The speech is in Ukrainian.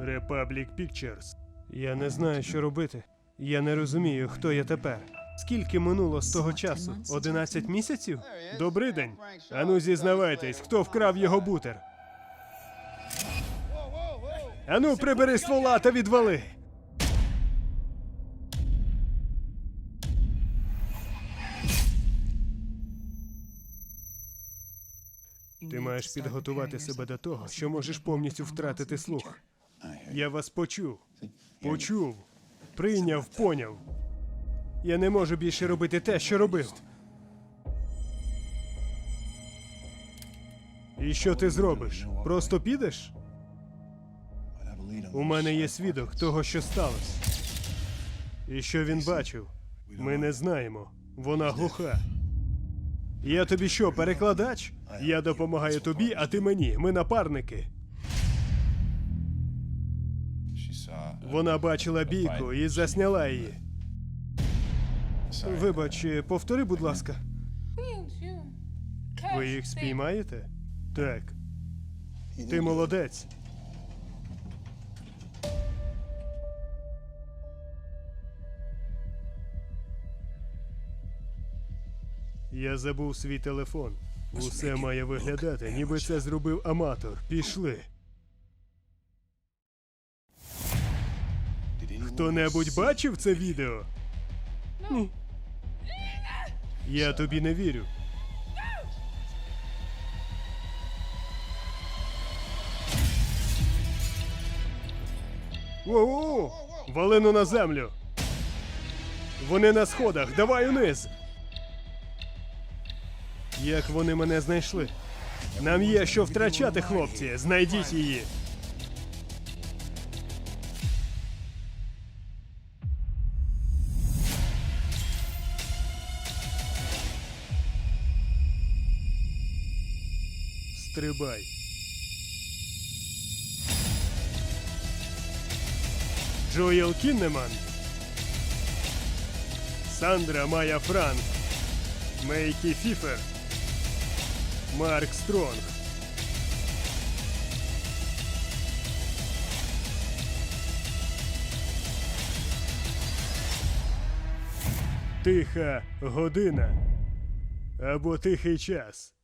Republic Pictures. Я не знаю, що робити. Я не розумію, хто я тепер. Скільки минуло з того часу? 11 місяців? Добрий день. Ану, зізнавайтесь, хто вкрав його бутер? Ану, прибери ствола та відвали. Ти маєш підготувати себе до того, що можеш повністю втратити слух. Я вас почув. Почув. Прийняв, поняв. Я не можу більше робити те, що робив. І що ти зробиш? Просто підеш? У мене є свідок того, що сталося. І що він бачив? Ми не знаємо. Вона глуха. Я тобі що, перекладач? Я допомагаю тобі, а ти мені. Ми напарники. Вона бачила бійку і засняла її. Вибач, е, повтори, будь ласка. Ви їх спіймаєте? Так. Ти молодець. Я забув свій телефон. Усе має виглядати, ніби це зробив аматор. Пішли. Хто-небудь бачив це відео? Ні. Я тобі не вірю. Воу! Валину на землю. Вони на сходах. Давай униз. Як вони мене знайшли? Нам є що втрачати, хлопці. Знайдіть її. Стрибай. Джоел Кіннеман. Сандра Майя Франк. Мейкі Фіфер. Марк Стронг. Тиха година. Або тихий час.